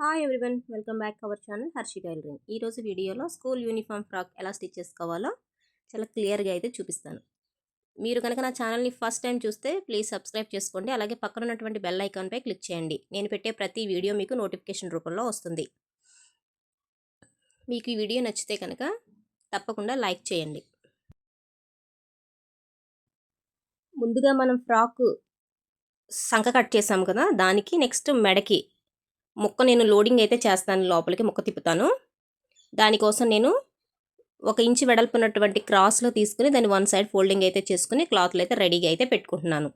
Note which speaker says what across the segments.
Speaker 1: Hi everyone welcome back our channel Harshi tailoring ఈరోజు వీడియోలో school uniform frock ఎలా stitch చేసుకోవాలో చాలా క్లియర్గా అయితే చూపిస్తాను. మీరు కనుక నా ఛానల్ని ఫస్ట్ టైం చూస్తే ప్లీజ్ సబ్స్క్రైబ్ చేసుకోండి. అలాగే పక్కన ఉన్నటువంటి బెల్ ఐకాన్పై క్లిక్ చేయండి. నేను పెట్టే ప్రతి వీడియో మీకు నోటిఫికేషన్ రూపంలో వస్తుంది. మీకు ఈ వీడియో నచ్చితే కనుక తప్పకుండా లైక్ చేయండి. ముందుగా మనం ఫ్రాక్ సంక కట్ చేసాము కదా దానికి నెక్స్ట్ మెడకి ముక్క నేను లోడింగ్ అయితే చేస్తాను లోపలికి ముక్క తిప్పుతాను. దానికోసం నేను ఒక ఇంచు వెడల్పున్నటువంటి క్రాస్లో తీసుకుని దాన్ని వన్ సైడ్ ఫోల్డింగ్ అయితే చేసుకుని క్లాత్లు అయితే రెడీగా అయితే పెట్టుకుంటున్నాను.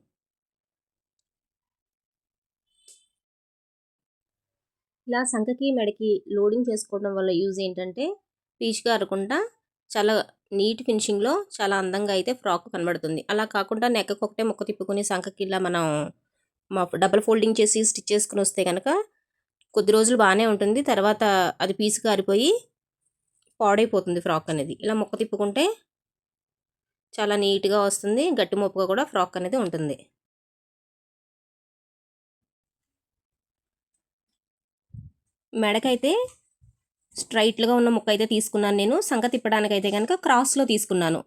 Speaker 1: ఇలా సంఖకి మెడకి లోడింగ్ చేసుకోవడం వల్ల యూజ్ ఏంటంటే పీచుగా అరకుండా చాలా నీట్ ఫినిషింగ్లో చాలా అందంగా అయితే ఫ్రాక్ కనబడుతుంది. అలా కాకుండా నెక్కకు ఒకటే ముక్క తిప్పుకొని సంఖకి ఇలా మనం మా డబల్ ఫోల్డింగ్ చేసి స్టిచ్ చేసుకుని వస్తే కనుక కొద్ది రోజులు బాగానే ఉంటుంది. తర్వాత అది పీసు కారిపోయి పాడైపోతుంది ఫ్రాక్ అనేది. ఇలా మొక్క తిప్పుకుంటే చాలా నీట్గా వస్తుంది. గట్టి మొప్పుగా కూడా ఫ్రాక్ అనేది ఉంటుంది. మెడకైతే స్ట్రైట్లుగా ఉన్న ముక్క అయితే తీసుకున్నాను నేను. సంక తిప్పడానికి అయితే కనుక క్రాస్లో తీసుకున్నాను.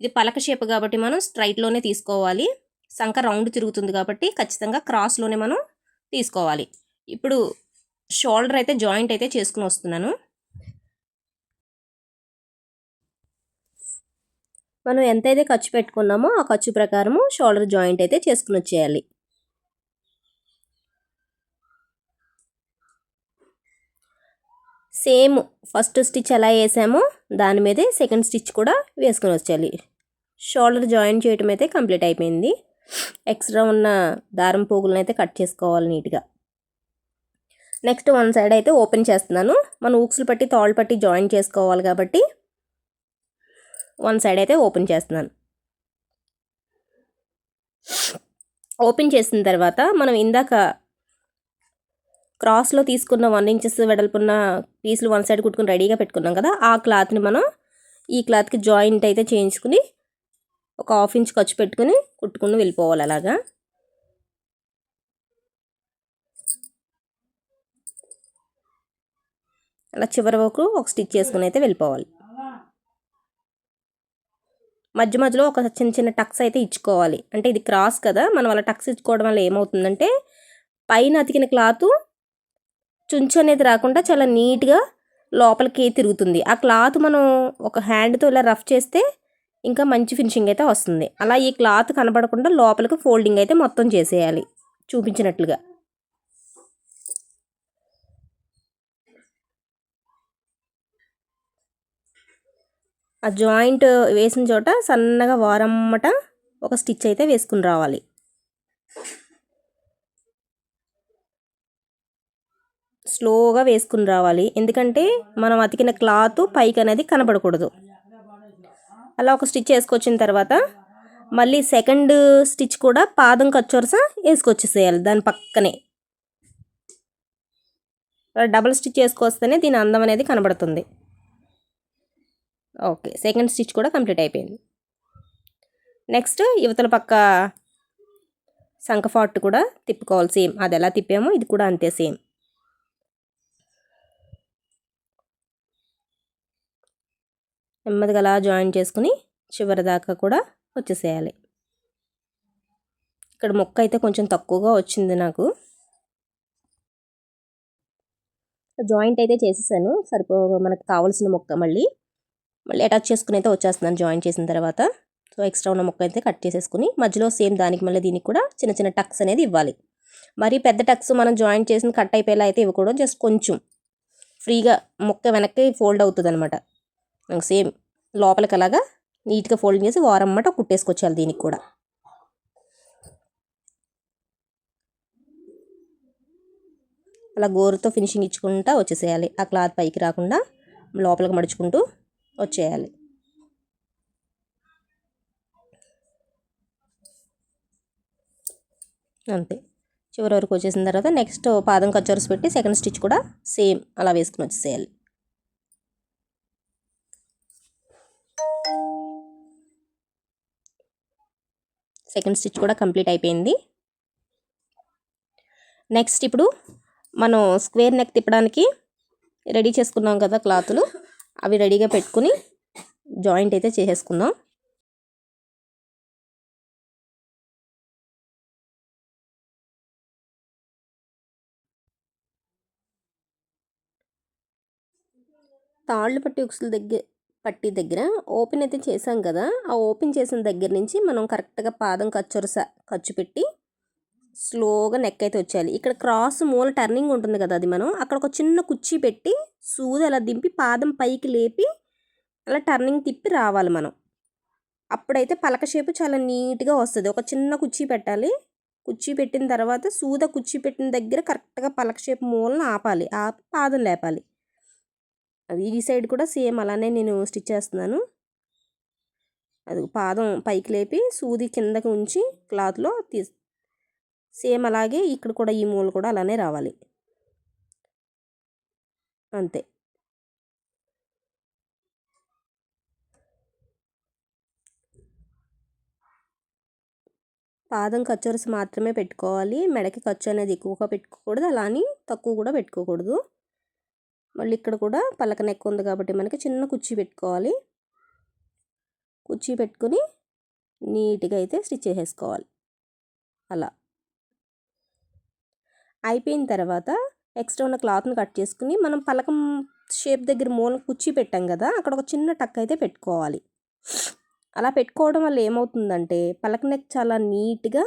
Speaker 1: ఇది పలక షేప్ కాబట్టి మనం స్ట్రైట్లోనే తీసుకోవాలి. సంక రౌండ్ తిరుగుతుంది కాబట్టి ఖచ్చితంగా క్రాస్లోనే మనం తీసుకోవాలి. ఇప్పుడు షోల్డర్ అయితే జాయింట్ అయితే చేసుకుని వస్తున్నాను. మనం ఎంతైతే ఖర్చు పెట్టుకున్నామో ఆ ఖర్చు ప్రకారము షోల్డర్ జాయింట్ అయితే చేసుకుని వచ్చేయాలి. సేమ్ ఫస్ట్ స్టిచ్ ఎలా వేసామో దాని మీదే సెకండ్ స్టిచ్ కూడా వేసుకొని వచ్చేయాలి. షోల్డర్ జాయిన్ చేయడం అయితే కంప్లీట్ అయిపోయింది. ఎక్స్ట్రా ఉన్న దారం పోగులను అయితే కట్ చేసుకోవాలి నీట్గా. నెక్స్ట్ వన్ సైడ్ అయితే ఓపెన్ చేస్తున్నాను. మనం ఊక్స్లు పట్టి తాళ్ళు పట్టి జాయిన్ చేసుకోవాలి కాబట్టి వన్ సైడ్ అయితే ఓపెన్ చేస్తున్నాను. ఓపెన్ చేసిన తర్వాత మనం ఇందాక క్రాస్లో తీసుకున్న వన్ ఇంచెస్ వెడల్పున్న పీసులు వన్ సైడ్ కుట్టుకుని రెడీగా పెట్టుకున్నాం కదా ఆ క్లాత్ని మనం ఈ క్లాత్కి జాయింట్ అయితే చేయించుకుని ఒక హాఫ్ ఇంచ్ ఖర్చు పెట్టుకుని కుట్టుకుని వెళ్ళిపోవాలి అలాగా. అలా చివరి వరకు ఒక స్టిచ్ చేసుకుని అయితే వెళ్ళిపోవాలి. మధ్య మధ్యలో ఒక చిన్న చిన్న టక్స్ అయితే ఇచ్చుకోవాలి. అంటే ఇది క్రాస్ కదా మనం అలా టక్స్ ఇచ్చుకోవడం వల్ల ఏమవుతుందంటే పైన అతికిన క్లాత్ చుంచు అనేది రాకుండా చాలా నీట్గా లోపలికి తిరుగుతుంది. ఆ క్లాత్ మనం ఒక హ్యాండ్తో ఇలా రఫ్ చేస్తే ఇంకా మంచి ఫినిషింగ్ అయితే వస్తుంది. అలా ఈ క్లాత్ కనబడకుండా లోపలికి ఫోల్డింగ్ అయితే మొత్తం చేసేయాలి. చూపించినట్లుగా. ఆ జాయింట్ వేసిన చోట సన్నగా వారమ్మట ఒక స్టిచ్ అయితే వేసుకుని రావాలి. స్లోగా వేసుకుని రావాలి. ఎందుకంటే మనం అతికిన క్లాత్ పైకి అనేది కనబడకూడదు. అలా ఒక స్టిచ్ వేసుకొచ్చిన తర్వాత మళ్ళీ సెకండ్ స్టిచ్ కూడా పాదం కచ్చోరస వేసుకొచ్చేసేయాలి దాని పక్కనే. డబుల్ స్టిచ్ వేసుకొస్తేనే దీని అందం అనేది కనబడుతుంది. ఓకే. సెకండ్ స్టిచ్ కూడా కంప్లీట్ అయిపోయింది. నెక్స్ట్ యువతల పక్క సంకఫాట్ కూడా తిప్పుకోవాలి. సేమ్ అది ఎలా తిప్పామో ఇది కూడా అంతే సేమ్ నెమ్మదిగా అలా జాయిన్ చేసుకుని చివరి దాకా కూడా వచ్చేసేయాలి. ఇక్కడ మొక్క అయితే కొంచెం తక్కువగా వచ్చింది నాకు. జాయింట్ అయితే చేసేసాను. సరిపో మనకు కావాల్సిన మొక్క మళ్ళీ. మళ్ళీ అటాచ్ చేసుకుని అయితే వచ్చేస్తున్నాను జాయిన్ చేసిన తర్వాత సో ఎక్స్ట్రా ఉన్న మొక్క అయితే కట్ చేసేసుకుని మధ్యలో సేమ్ దానికి మళ్ళీ దీనికి కూడా చిన్న చిన్న టక్స్ అనేది ఇవ్వాలి. మరి పెద్ద టక్స్ మనం జాయిన్ చేసిన కట్ అయిపోయేలా అయితే ఇవ్వకూడదు జస్ట్ కొంచెం. ఫ్రీగా మొక్క వెనక్కి ఫోల్డ్ అవుతుంది అనమాట సేమ్ లోపలికి అలాగా నీట్గా ఫోల్డింగ్ చేసి వారం అన్నమాట కుట్టేసుకొచ్చేయాలి దీనికి కూడా. అలా గోరుతో ఫినిషింగ్ ఇచ్చుకుంటా వచ్చేసేయాలి. ఆ క్లాత్ పైకి రాకుండా లోపలికి మడుచుకుంటూ వచ్చేయాలి. అంతే. చివరి వరకు వచ్చేసిన తర్వాత నెక్స్ట్ పాదం కచ్చర్స్ పెట్టి సెకండ్ స్టిచ్ కూడా సేమ్ అలా వేసుకుని వచ్చేసేయాలి. సెకండ్ స్టిచ్ కూడా కంప్లీట్ అయిపోయింది. నెక్స్ట్ ఇప్పుడు మనం స్క్వేర్ నెక్ తిప్పడానికి రెడీ చేసుకున్నాం కదా క్లాతులు. అవి రెడీగా పెట్టుకుని జాయింట్ అయితే చేసేసుకుందాం. తాళ్ళు పట్టి ఉక్సుల దగ్గర పట్టి దగ్గర ఓపెన్ అయితే చేసాం కదా ఆ ఓపెన్ చేసిన దగ్గర నుంచి మనం కరెక్ట్గా పాదం ఖర్చు ఖర్చు పెట్టి స్లోగా నెక్ అయితే వచ్చేయాలి ఇక్కడ క్రాస్ మూల టర్నింగ్ ఉంటుంది కదా అది మనం. అక్కడ ఒక చిన్న కుర్చీ పెట్టి సూది అలా దింపి పాదం పైకి లేపి అలా టర్నింగ్ తిప్పి రావాలి మనం. అప్పుడైతే పలక షేపు చాలా నీట్గా వస్తుంది. ఒక చిన్న కుర్చీ పెట్టాలి. కుర్చీ పెట్టిన తర్వాత సూద కుర్చీ పెట్టిన దగ్గర కరెక్ట్గా పలక షేపు మూలను ఆపాలి. ఆపి పాదం లేపాలి. అది ఈ సైడ్ కూడా సేమ్ అలానే నేను స్టిచ్ చేస్తున్నాను. అది పాదం పైకి లేపి సూది కిందకి ఉంచి క్లాత్లో తీ సేమ్ అలాగే ఇక్కడ కూడా ఈ మూల కూడా అలానే రావాలి. అంతే. పాదం ఖర్చు మాత్రమే పెట్టుకోవాలి. మెడకి ఖర్చు అనేది ఎక్కువగా పెట్టుకోకూడదు. అలా అని తక్కువ కూడా పెట్టుకోకూడదు. మళ్ళీ ఇక్కడ కూడా పలక నెక్ ఉంది కాబట్టి మనకి చిన్న కుర్చీ పెట్టుకోవాలి. కుర్చీ పెట్టుకుని నీట్గా అయితే స్టిచ్ చేసేసుకోవాలి. అలా. అయిపోయిన తర్వాత ఎక్స్ట్రా ఉన్న క్లాత్ని కట్ చేసుకుని మనం పలకం షేప్ దగ్గర మూలన కుచ్చి పెట్టాం కదా అక్కడ ఒక చిన్న టక్ అయితే పెట్టుకోవాలి. అలా పెట్టుకోవడం వల్ల ఏమవుతుందంటే పలక నెక్ చాలా నీట్గా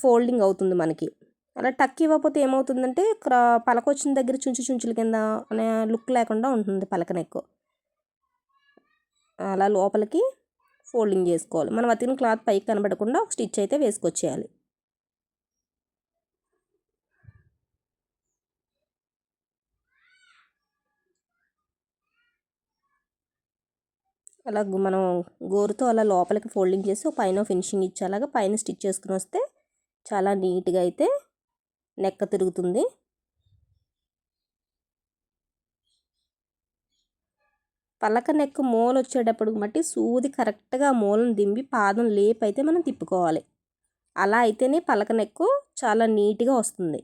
Speaker 1: ఫోల్డింగ్ అవుతుంది మనకి. అలా టక్ ఇవ్వకపోతే ఏమవుతుందంటే పలక వచ్చిన దగ్గర చుంచు చుంచుల కింద అనే లుక్ లేకుండా ఉంటుంది పలక నెక్. అలా లోపలికి ఫోల్డింగ్ చేసుకోవాలి. మనం అతికిన క్లాత్ పైకి కనబడకుండా ఒక స్టిచ్ అయితే వేసుకొచ్చేయాలి. అలా మనం గోరుతో అలా లోపలికి ఫోల్డింగ్ చేసి పైన ఫినిషింగ్ ఇచ్చేలాగా పైన స్టిచ్ చేసుకుని వస్తే చాలా నీట్గా అయితే నెక్క తిరుగుతుంది. పలక నెక్కు మూల వచ్చేటప్పుడు మట్టి సూది కరెక్ట్గా మూలను దింపి పాదం లేపు అయితే మనం తిప్పుకోవాలి. అలా అయితేనే పలక నెక్కు చాలా నీట్గా వస్తుంది.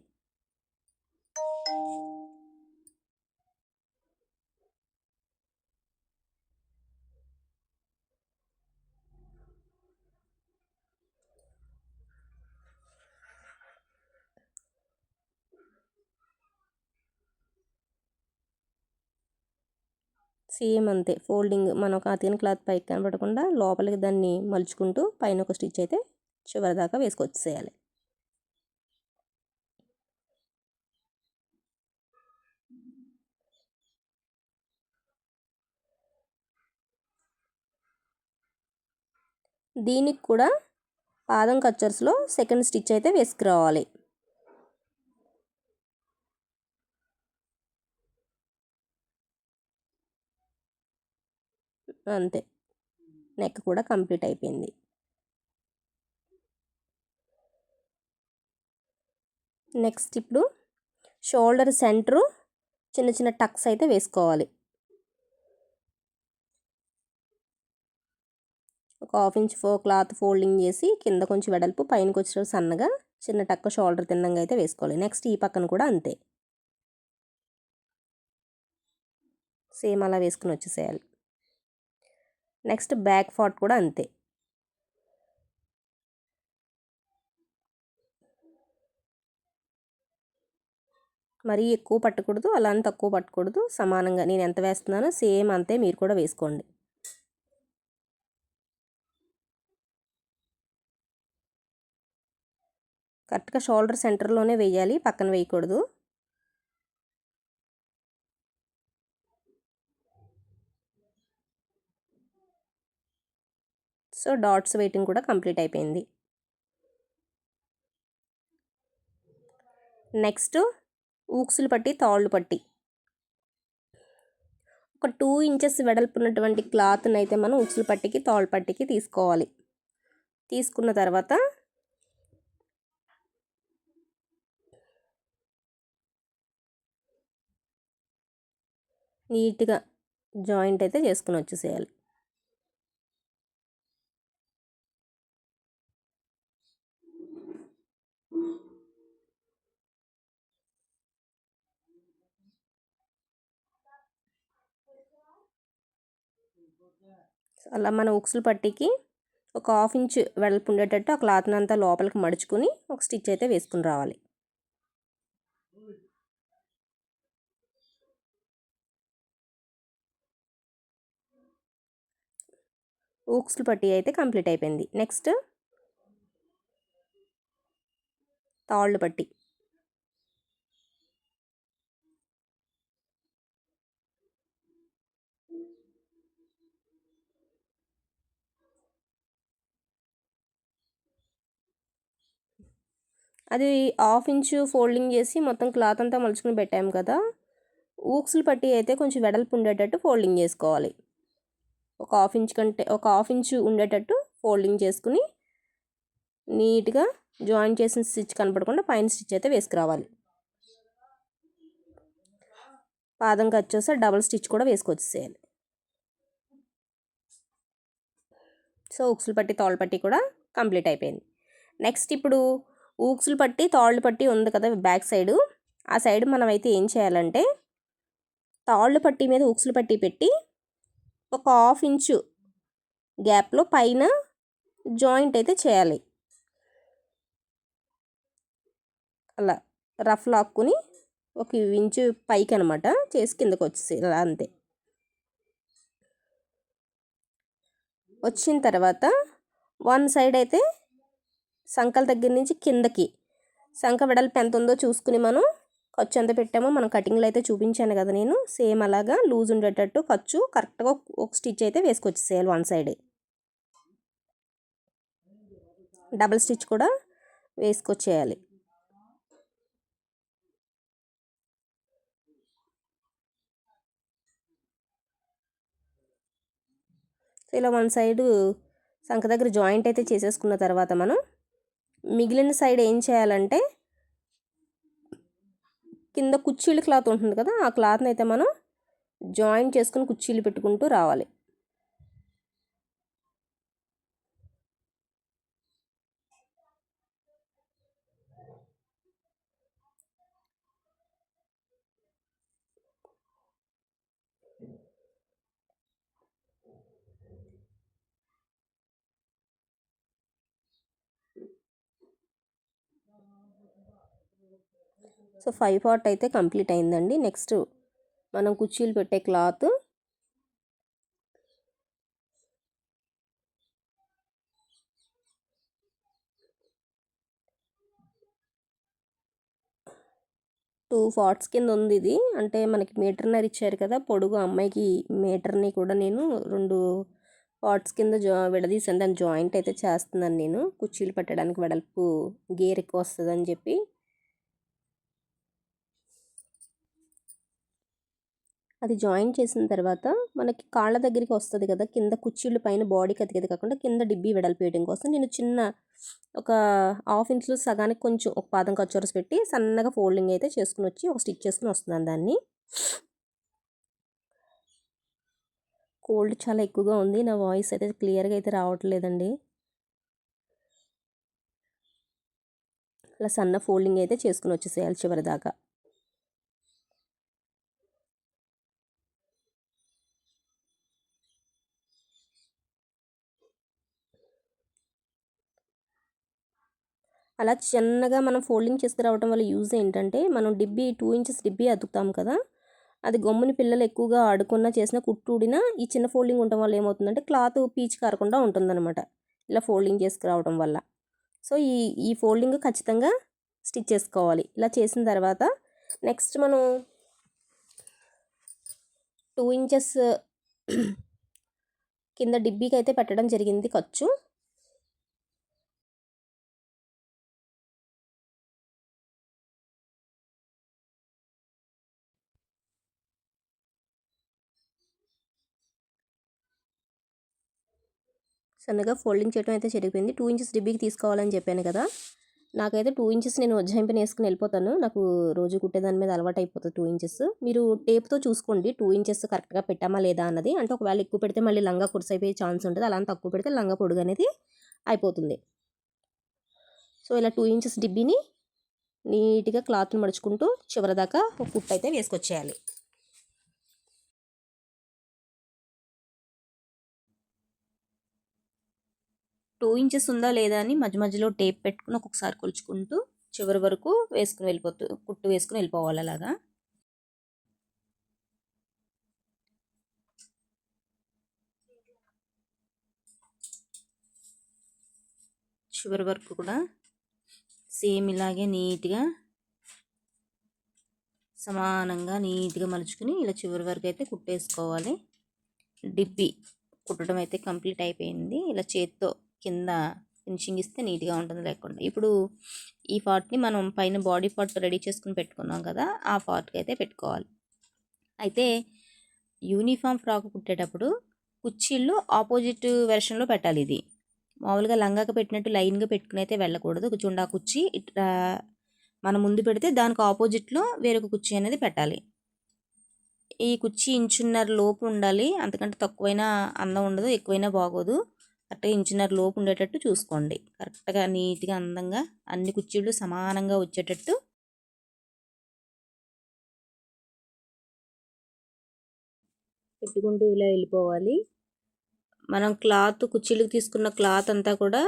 Speaker 1: సేమ్ అంతే. ఫోల్డింగ్ మనం ఒక అతికిన క్లాత్ పైకి కనపడకుండా లోపలికి దాన్ని మలుచుకుంటూ పైన ఒక స్టిచ్ అయితే చివరి దాకా వేసుకొచ్చేయాలి దీనికి కూడా పాదం కచ్చర్స్లో సెకండ్ స్టిచ్ అయితే వేసుకురావాలి. అంతే. నెక్ కూడా కంప్లీట్ అయిపోయింది. నెక్స్ట్ ఇప్పుడు షోల్డర్ సెంటరు చిన్న చిన్న టక్స్ అయితే వేసుకోవాలి. ఒక హాఫ్ ఇంచ్ ఫో క్లాత్ ఫోల్డింగ్ చేసి కింద కొంచెం వెడల్పు పైనకి వచ్చిన సన్నగా చిన్న టక్క షోల్డర్ తిన్నంగా అయితే వేసుకోవాలి. నెక్స్ట్ ఈ పక్కన కూడా అంతే. సేమ్ అలా వేసుకుని వచ్చేసేయాలి. నెక్స్ట్ బ్యాక్ ఫాట్ కూడా అంతే. మరీ ఎక్కువ పట్టకూడదు అలా అని తక్కువ పట్టకూడదు సమానంగా నేను ఎంత వేస్తున్నానో సేమ్ అంతే మీరు కూడా వేసుకోండి. కరెక్ట్గా షోల్డర్ సెంటర్లోనే వేయాలి పక్కన వేయకూడదు. సో డాట్స్ వెయిటింగ్ కూడా కంప్లీట్ అయిపోయింది. నెక్స్ట్ ఊక్సులు పట్టి తాళ్ళు పట్టి. ఒక టూ ఇంచెస్ వెడల్పు ఉన్నటువంటి క్లాత్ని అయితే మనం ఉక్సులు పట్టికి తాళ్ళు పట్టికి తీసుకోవాలి. తీసుకున్న తర్వాత నీట్గా జాయింట్ అయితే చేసుకుని వచ్చేసేయాలి. అలా మన ఉక్సులు పట్టికి ఒక హాఫ్ ఇంచ్ వెడల్పు ఉండేటట్టు ఆ క్లాత్ని అంతా లోపలికి మడుచుకుని ఒక స్టిచ్ అయితే వేసుకుని రావాలి. ఊక్స్లు పట్టి అయితే కంప్లీట్ అయిపోయింది. నెక్స్ట్ తాళ్ళు పట్టి. అది హాఫ్ ఇంచు ఫోల్డింగ్ చేసి మొత్తం క్లాత్ అంతా మలుచుకుని పెట్టాము కదా. ఊక్సులు పట్టి అయితే కొంచెం వెడల్పు ఉండేటట్టు ఫోల్డింగ్ చేసుకోవాలి. ఒక హాఫ్ ఇంచ్ కంటే ఒక హాఫ్ ఇంచు ఉండేటట్టు ఫోల్డింగ్ చేసుకుని నీట్గా జాయిన్ చేసిన స్టిచ్ కనపడకుండా పైన స్టిచ్ అయితే వేసుకురావాలి. పాదం వచ్చేస్తే డబల్ స్టిచ్ కూడా వేసుకొచ్చేసేయాలి. సో ఉక్సులు పట్టి తోలు పట్టి కూడా కంప్లీట్ అయిపోయింది. నెక్స్ట్ ఇప్పుడు ఊక్సులు పట్టి తాళ్ళు పట్టి ఉంది కదా బ్యాక్ సైడు. ఆ సైడ్ మనం అయితే ఏం చేయాలంటే తాళ్ళు పట్టి మీద ఊక్సులు పట్టి పెట్టి ఒక హాఫ్ ఇంచు గ్యాప్లో పైన జాయింట్ అయితే చేయాలి. అలా రఫ్ లాక్కుని ఒక ఇంచు పైకి అనమాట చేసి కిందకు వచ్చేసి అలా అంతే. వచ్చిన తర్వాత వన్ సైడ్ అయితే సంకల దగ్గర నుంచి కిందకి. సంక వెడల్పు ఎంత ఉందో చూసుకుని మనం ఖర్చు ఎంత పెట్టామో మనం కటింగ్లో అయితే చూపించాను కదా నేను. సేమ్ అలాగా లూజ్ ఉండేటట్టు ఖర్చు కరెక్ట్గా ఒక స్టిచ్ అయితే వేసుకొచ్చేసేయాలి వన్ సైడ్. డబల్ స్టిచ్ కూడా వేసుకొచ్చేయాలి. ఇలా వన్ సైడ్ సంఖ దగ్గర జాయింట్ అయితే చేసేసుకున్న తర్వాత మనం మిగిలిన సైడ్ ఏం చేయాలంటే కింద కుర్చీలు క్లాత్ ఉంటుంది కదా ఆ క్లాత్ని అయితే మనం జాయింట్ చేసుకుని కుర్చీలు పెట్టుకుంటూ రావాలి. సో ఫైవ్ పార్ట్ అయితే కంప్లీట్ అయిందండి. నెక్స్ట్ మనం కుర్చీలు పెట్టే క్లాత్. టూ ఫార్ట్స్ కింద ఉంది ఇది. అంటే మనకి మీటర్నర్ ఇచ్చారు కదా పొడుగు అమ్మాయికి మీటర్ని కూడా నేను రెండు పార్ట్స్ కింద జా విడదీసాను దాని జాయింట్ అయితే చేస్తున్నాను నేను. కుర్చీలు పెట్టడానికి వెడల్పు గేర్ ఎక్కువ వస్తుందని చెప్పి అది జాయిన్ చేసిన తర్వాత మనకి కాళ్ళ దగ్గరికి వస్తుంది కదా కింద కుర్చీలు పైన బాడీకి అతికేది కాకుండా కింద డిబ్బీ వెడల్పేయడం కోసం నేను చిన్న ఒక హాఫ్ ఇంచ్లో సగానికి కొంచెం ఒక పాదం కచ్చోరస్ పెట్టి సన్నగా ఫోల్డింగ్ అయితే చేసుకుని వచ్చి ఒక స్టిచ్ చేసుకుని వస్తున్నాను దాన్ని. కోల్డ్ చాలా ఎక్కువగా ఉంది నా వాయిస్ అయితే క్లియర్గా అయితే రావట్లేదండి. అలా సన్న ఫోల్డింగ్ అయితే చేసుకుని వచ్చేసేయాలి చివరి దాకా అలా చిన్నగా మనం ఫోల్డింగ్ చేసుకురావడం వల్ల యూజ్ ఏంటంటే మనం డిబ్బీ టూ ఇంచెస్ డిబ్బీ అతుకుతాం కదా అది గమ్ముని పిల్లలు ఎక్కువగా ఆడుకున్న చేసిన కుట్టుడినా ఈ చిన్న ఫోల్డింగ్ ఉండటం వల్ల ఏమవుతుందంటే క్లాత్ పీచు కారకుండా ఉంటుందన్నమాట ఇలా ఫోల్డింగ్ చేసుకురావడం వల్ల. సో ఈ ఈ ఫోల్డింగ్ ఖచ్చితంగా స్టిచ్ చేసుకోవాలి. ఇలా చేసిన తర్వాత నెక్స్ట్ మనం టూ ఇంచెస్ కింద డిబ్బీకి అయితే పెట్టడం జరిగింది ఖర్చు. సన్నగా ఫోల్డింగ్ చేయడం అయితే జరిగిపోయింది. టూ ఇంచెస్ డిబ్బీకి తీసుకోవాలని చెప్పాను కదా. నాకైతే టూ ఇంచెస్ నేను వజ్జాయింపుని వేసుకుని వెళ్ళిపోతాను. నాకు రోజు కుట్టేదాని మీద అలవాటు అయిపోతుంది టూ ఇంచెస్. మీరు టేప్తో చూసుకోండి. టూ ఇంచెస్ కరెక్ట్గా పెట్టామా లేదా అన్నది. అంటే ఒకవేళ ఎక్కువ పెడితే మళ్ళీ లంగా కురిసైపోయే ఛాన్స్ ఉంటుంది. అలా తక్కువ పెడితే లంగా పొడుగు అనేది అయిపోతుంది. సో ఇలా టూ ఇంచెస్ డిబ్బీని నీట్గా క్లాత్ని మడుచుకుంటూ చివరిదాకా ఒక కుట్ అయితే వేసుకొచ్చేయాలి.
Speaker 2: టూ ఇంచెస్ ఉందా లేదా అని మధ్య మధ్యలో టేప్ పెట్టుకుని ఒక్కొక్కసారి కొలుచుకుంటూ చివరి వరకు వేసుకుని వెళ్ళిపోతూ కుట్టు వేసుకుని వెళ్ళిపోవాలి అలాగా. చివరి వరకు కూడా సేమ్ ఇలాగే నీట్గా సమానంగా నీట్గా మలుచుకుని ఇలా చివరి వరకు అయితే కుట్టేసుకోవాలి. డిబ్బి కుట్టడం అయితే కంప్లీట్ అయిపోయింది. ఇలా చేత్తో కింద ఫినిషింగ్ ఇస్తే నీట్గా ఉంటుంది లేకుండా. ఇప్పుడు ఈ పార్ట్ని మనం పైన బాడీ పార్ట్ రెడీ చేసుకుని పెట్టుకున్నాం కదా ఆ పార్ట్కి అయితే పెట్టుకోవాలి. అయితే యూనిఫామ్ ఫ్రాక్ కుట్టేటప్పుడు కుర్చీళ్ళు ఆపోజిట్ వెర్షన్లో పెట్టాలి ఇది. మామూలుగా లంగాకి పెట్టినట్టు లైన్గా పెట్టుకుని అయితే వెళ్ళకూడదు. చుండా కుర్చీ ఇట్లా మనం ముందు పెడితే దానికి ఆపోజిట్లో వేరొక కుర్చీ అనేది పెట్టాలి. ఈ కుర్చీ ఇంచున్నర లోపు ఉండాలి. అంతకంటే తక్కువైనా అందం ఉండదు ఎక్కువైనా బాగోదు. కరెక్ట్గా ఇంచున్నర లోపు ఉండేటట్టు చూసుకోండి. కరెక్ట్గా నీట్గా అందంగా అన్ని కుర్చీలు సమానంగా వచ్చేటట్టు పెట్టుకుంటూ ఇలా వెళ్ళిపోవాలి. మనం క్లాత్ కుర్చీలకు తీసుకున్న క్లాత్ అంతా కూడా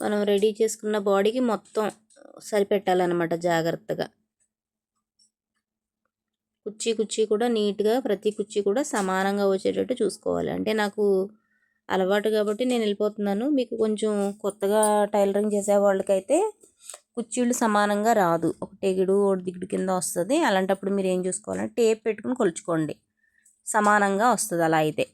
Speaker 2: మనం రెడీ చేసుకున్న బాడీకి మొత్తం సరిపెట్టాలన్నమాట జాగ్రత్తగా. కుర్చీ కుర్చీ కూడా నీట్గా ప్రతి కుర్చీ కూడా సమానంగా వచ్చేటట్టు చూసుకోవాలి. అంటే నాకు అలవాటు కాబట్టి నేను వెళ్ళిపోతున్నాను. మీకు కొంచెం కొత్తగా టైలరింగ్ చేసే వాళ్ళకైతే కుర్చీలు సమానంగా రాదు. ఒక టెగిడు ఒకటి దిగుడు కింద వస్తుంది. అలాంటప్పుడు మీరు ఏం చూసుకోవాలంటే టేప్ పెట్టుకుని కొలుచుకోండి. సమానంగా వస్తుంది అలా అయితే.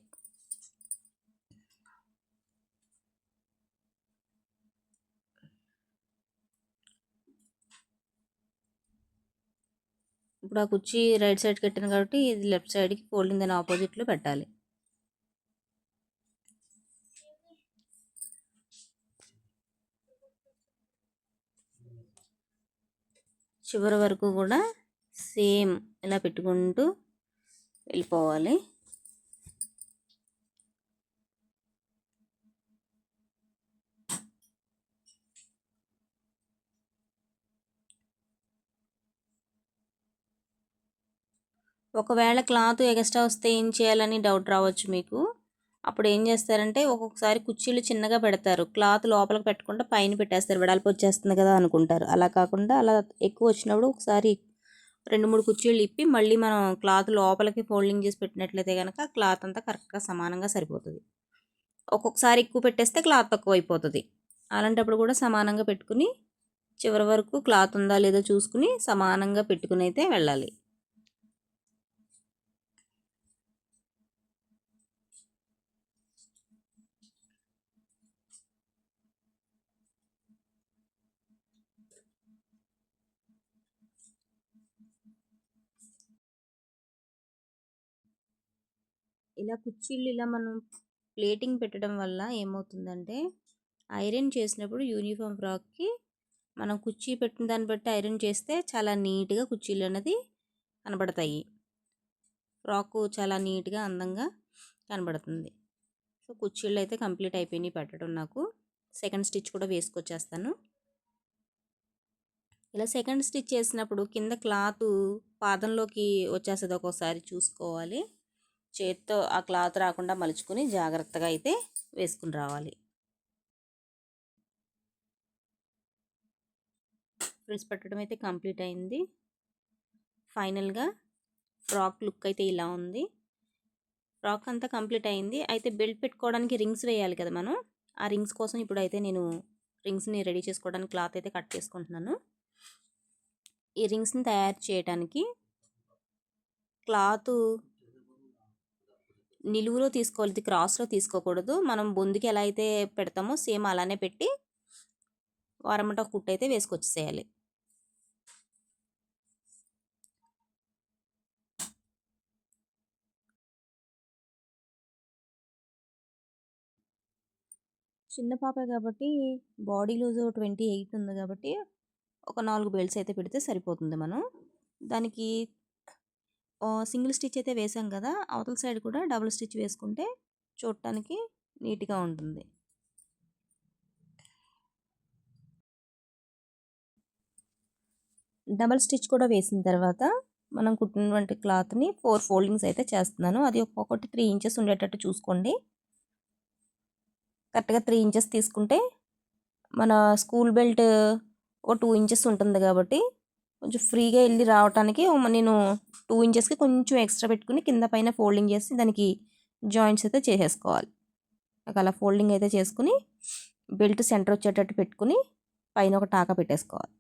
Speaker 2: ఇప్పుడు ఆ కుర్చీ రైట్ సైడ్ కట్టాను కాబట్టి ఇది లెఫ్ట్ సైడ్కి ఫోల్డింగ్ దాని ఆపోజిట్లో పెట్టాలి. చివరి వరకు కూడా సేమ్ ఇలా పెట్టుకుంటూ వెళ్ళిపోవాలి. ఒకవేళ క్లాత్ ఎక్స్ట్రా వస్తే ఏం చేయాలని డౌట్ రావచ్చు మీకు? అప్పుడు ఏం చేస్తారంటే ఒక్కొక్కసారి కుర్చీలు చిన్నగా పెడతారు. క్లాత్ లోపలికి పెట్టకుండా పైన పెట్టేస్తారు. వెడల్పు వచ్చేస్తుంది కదా అనుకుంటారు. అలా కాకుండా అలా ఎక్కువ వచ్చినప్పుడు ఒకసారి రెండు మూడు కుర్చీలు ఇప్పి మళ్ళీ మనం క్లాత్ లోపలికి ఫోల్డింగ్ చేసి పెట్టినట్లయితే కనుక క్లాత్ అంతా కరెక్ట్గా సమానంగా సరిపోతుంది. ఒక్కొక్కసారి ఎక్కువ పెట్టేస్తే క్లాత్ తక్కువ అయిపోతుంది. అలాంటప్పుడు కూడా సమానంగా పెట్టుకుని చివరి వరకు క్లాత్ ఉందా లేదో చూసుకుని సమానంగా పెట్టుకుని అయితే వెళ్ళాలి. ఇలా కుర్చీలు ఇలా మనం ప్లేటింగ్ పెట్టడం వల్ల ఏమవుతుందంటే ఐరన్ చేసినప్పుడు యూనిఫామ్ ఫ్రాక్కి మనం కుర్చీ పెట్టిన దాన్ని బట్టి ఐరన్ చేస్తే చాలా నీట్గా కుర్చీలు అనేది కనబడతాయి. ఫ్రాక్ చాలా నీట్గా అందంగా కనబడుతుంది. సో కుర్చీలు అయితే కంప్లీట్ అయిపోయినాయి పెట్టడం నాకు. సెకండ్ స్టిచ్ కూడా వేసుకొచ్చేస్తాను. ఇలా సెకండ్ స్టిచ్ చేసినప్పుడు కింద క్లాత్ పాదంలోకి వచ్చేస్తుంది ఒక్కోసారి చూసుకోవాలి. చేత్తో ఆ క్లాత్ రాకుండా మలుచుకుని జాగ్రత్తగా అయితే వేసుకుని రావాలి. ఫ్రిల్స్ పెట్టడం అయితే కంప్లీట్ అయింది. ఫైనల్గా ఫ్రాక్ లుక్ అయితే ఇలా ఉంది. ఫ్రాక్ అంతా కంప్లీట్ అయింది. అయితే బెల్ట్ పెట్టుకోవడానికి రింగ్స్ వేయాలి కదా మనం. ఆ రింగ్స్ కోసం ఇప్పుడు అయితే నేను రింగ్స్ని రెడీ చేసుకోవడానికి క్లాత్ అయితే కట్ చేసుకుంటున్నాను. ఈ రింగ్స్ని తయారు చేయడానికి క్లాత్ నిలువులో తీసుకోవాలి ఇది క్రాస్లో తీసుకోకూడదు. మనం బొందుకి ఎలా అయితే పెడతామో సేమ్ అలానే పెట్టి వారమట కుట్టు అయితే వేసుకొచ్చేసేయాలి. చిన్న పాప కాబట్టి బాడీ లూజ్ ట్వంటీ ఎయిట్ ఉంది కాబట్టి ఒక నాలుగు బెల్ట్స్ అయితే పెడితే సరిపోతుంది మనం. దానికి సింగిల్ స్టిచ్ అయితే వేసాం కదా! అవతల సైడ్ కూడా డబుల్ స్టిచ్ వేసుకుంటే చూడటానికి నీట్గా ఉంటుంది. డబల్ స్టిచ్ కూడా వేసిన తర్వాత మనం కుట్టినటువంటి క్లాత్ని ఫోర్ ఫోల్డింగ్స్ అయితే చేస్తున్నాను. అది ఒక్కొక్కటి త్రీ ఇంచెస్ ఉండేటట్టు చూసుకోండి.
Speaker 1: కరెక్ట్గా త్రీ ఇంచెస్ తీసుకుంటే మన స్కూల్ బెల్ట్ ఒక టూ ఇంచెస్ ఉంటుంది కాబట్టి కొంచెం ఫ్రీగా వెళ్ళి రావటానికి నేను టూ ఇంచెస్కి కొంచెం ఎక్స్ట్రా పెట్టుకుని కింద పైన ఫోల్డింగ్ చేసి దానికి జాయింట్స్ అయితే చేసేసుకోవాలి. నాకు అలా ఫోల్డింగ్ అయితే చేసుకుని బెల్ట్ సెంటర్ వచ్చేటట్టు పెట్టుకుని పైన ఒక టాకా పెట్టేసుకోవాలి.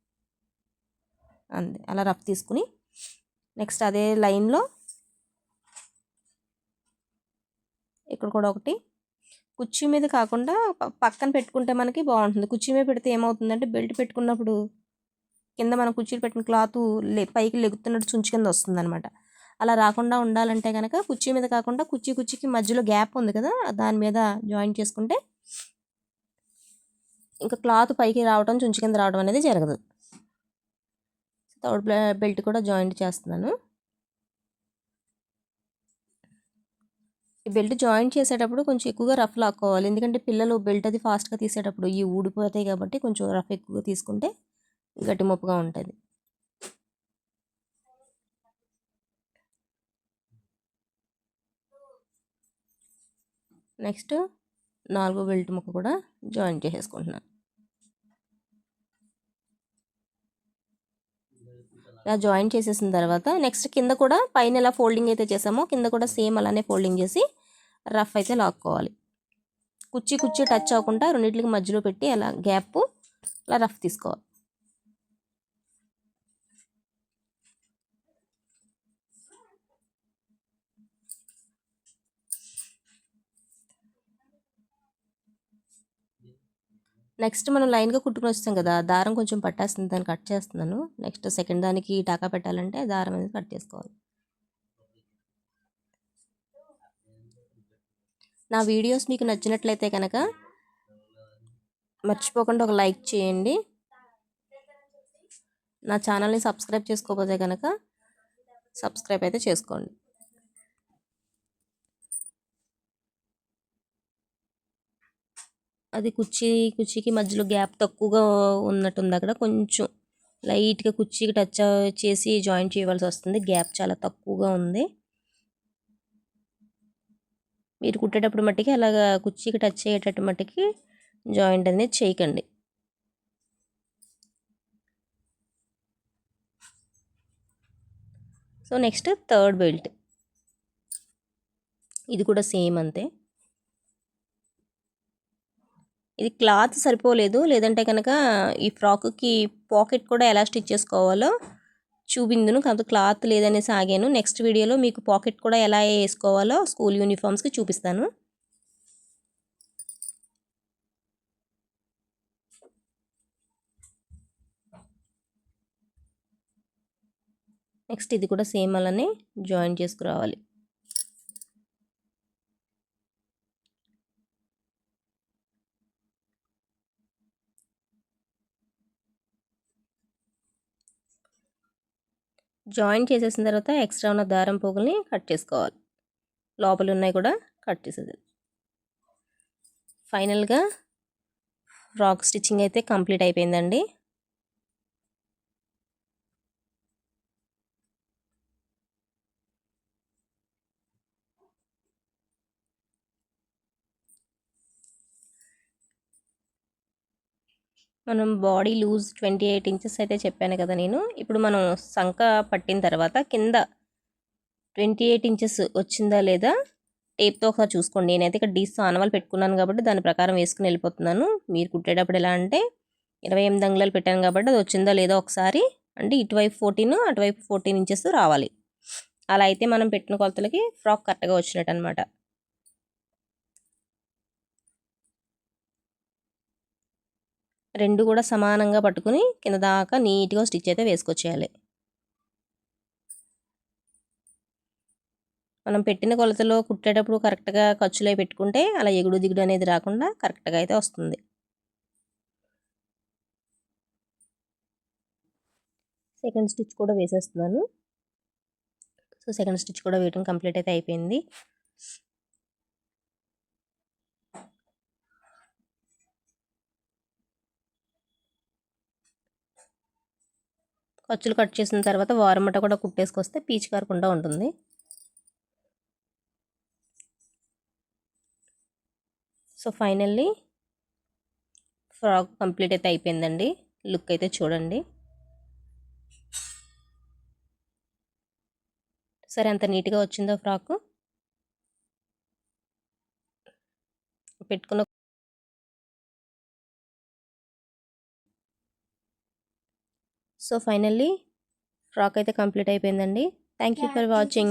Speaker 1: అంతే అలా రఫ్ తీసుకుని నెక్స్ట్ అదే లైన్లో ఇక్కడ కూడా ఒకటి. కుర్చీ మీద కాకుండా పక్కన పెట్టుకుంటే మనకి బాగుంటుంది. కుర్చీ మీద పెడితే ఏమవుతుందంటే బెల్ట్ పెట్టుకున్నప్పుడు కింద మనం కుర్చీలు పెట్టిన క్లాత్ లే పైకి లెగుతున్నట్టు చుంచు కింద వస్తుంది అనమాట అలా రాకుండా ఉండాలంటే కనుక కుర్చీ మీద కాకుండా కుర్చీ కుర్చీకి మధ్యలో గ్యాప్ ఉంది కదా దాని మీద జాయిన్ చేసుకుంటే ఇంకా క్లాత్ పైకి రావడం చుంచు కింద రావడం అనేది జరగదు. థర్డ్ బెల్ట్ కూడా జాయింట్ చేస్తున్నాను. ఈ బెల్ట్ జాయింట్ చేసేటప్పుడు కొంచెం ఎక్కువగా రఫ్ లాక్కోవాలి. ఎందుకంటే పిల్లలు బెల్ట్ అది ఫాస్ట్గా తీసేటప్పుడు ఈ ఊడిపోతాయి కాబట్టి కొంచెం రఫ్ ఎక్కువగా తీసుకుంటే గట్టిమప్పుగా ఉంటుంది. నెక్స్ట్ నాలుగో బెల్ట్ ముక్క కూడా జాయిన్ చేసేసుకుంటున్నాను ఇలా జాయిన్ చేసేసిన తర్వాత నెక్స్ట్ కింద కూడా పైన ఎలా ఫోల్డింగ్ అయితే చేసామో కింద కూడా సేమ్ అలానే ఫోల్డింగ్ చేసి రఫ్ అయితే లాక్కోవాలి. కుర్చీ కుర్చీ టచ్ అవ్వకుండా రెండింటికి మధ్యలో పెట్టి అలా గ్యాప్ అలా రఫ్ తీసుకోవాలి. నెక్స్ట్ మనం లైన్గా కుట్టుకుని వస్తాం కదా దారం కొంచెం పట్టేస్తుంది దాన్ని కట్ చేస్తున్నాను. నెక్స్ట్ సెకండ్ దానికి టాకా పెట్టాలంటే దారం అనేది కట్ చేసుకోవాలి. నా వీడియోస్ మీకు నచ్చినట్లయితే కనుక మర్చిపోకుండా ఒక లైక్ చేయండి. నా ఛానల్ని సబ్స్క్రైబ్ చేసుకోకపోతే కనుక సబ్స్క్రైబ్ అయితే చేసుకోండి. అది కుర్చీ కుర్చీకి మధ్యలో గ్యాప్ తక్కువగా ఉన్నట్టుంది అక్కడ. కొంచెం లైట్గా కుర్చీకి టచ్ చేసి జాయింట్ చేయవలసి వస్తుంది. గ్యాప్ చాలా తక్కువగా ఉంది. మీరు కుట్టేటప్పుడు మట్టికి అలాగా కుర్చీకి టచ్ అయ్యేటట్టు మట్టికి జాయింట్ అనేది చేయకండి. So next third belt. ఇది కూడా సేమ్ అంతే. ఇది క్లాత్ సరిపోలేదు. లేదంటే కనుక ఈ ఫ్రాక్కి పాకెట్ కూడా ఎలా స్టిచ్ చేసుకోవాలో చూపిందును. కాకపోతే క్లాత్ లేదనేసి ఆగాను. నెక్స్ట్ వీడియోలో మీకు పాకెట్ కూడా ఎలా వేసుకోవాలో స్కూల్ యూనిఫామ్స్కి చూపిస్తాను. నెక్స్ట్ ఇది కూడా సేమ్ అలానే జాయిన్ చేసుకురావాలి. జాయిన్ చేసేసిన తర్వాత ఎక్స్ట్రా ఉన్న దారం పోగుల్ని కట్ చేసుకోవాలి. లోపల ఉన్నాయి కూడా కట్ చేసేది ఫైనల్గా ఫ్రాక్ స్టిచ్చింగ్ అయితే కంప్లీట్ అయిపోయిందండి. మనం body loose twenty eight inches అయితే చెప్పాను కదా నేను. ఇప్పుడు మనం సంక పట్టిన తర్వాత కింద ట్వంటీ ఎయిట్ ఇంచెస్ వచ్చిందా లేదా టేప్తో ఒకసారి చూసుకోండి. నేనైతే ఇక్కడ డీస్ ఆనవాలు పెట్టుకున్నాను కాబట్టి దాని ప్రకారం వేసుకుని వెళ్ళిపోతున్నాను. మీరు కుట్టేటప్పుడు ఎలా అంటే ఇరవై ఎనిమిది అంగుళాలు పెట్టాను కాబట్టి అది వచ్చిందా లేదా ఒకసారి అంటే ఇటువైపు ఫోర్టీన్ అటువైపు ఫోర్టీన్ ఇంచెస్ రావాలి. అలా అయితే మనం పెట్టిన కొలతలకి ఫ్రాక్ కరెక్ట్గా వచ్చినట్టు అనమాట రెండు కూడా సమానంగా పట్టుకుని కింద దాకా నీట్గా స్టిచ్ అయితే వేసుకొచ్చేయాలి. మనం పెట్టిన కొలతలో కుట్టేటప్పుడు కరెక్ట్గా ఖర్చులో పెట్టుకుంటే అలా ఎగుడు దిగుడు అనేది రాకుండా కరెక్ట్గా అయితే వస్తుంది. సెకండ్ స్టిచ్ కూడా వేసేస్తున్నాను. సో సెకండ్ స్టిచ్ కూడా వేయటం కంప్లీట్ అయితే అయిపోయింది. ఖర్చులు కట్ చేసిన తర్వాత వారమట కూడా కుట్టేసుకొస్తే పీచు కారకుండా ఉంటుంది. సో ఫైనల్లీ ఫ్రాక్ కంప్లీట్ అయితే అయిపోయిందండి. లుక్ అయితే చూడండి. సరే అంత నీట్గా వచ్చిందో ఫ్రాక్? పెట్టుకున్న సో ఫైనల్లీ ఫ్రాక్ అయితే కంప్లీట్ అయిపోయిందండి. Thank you for watching.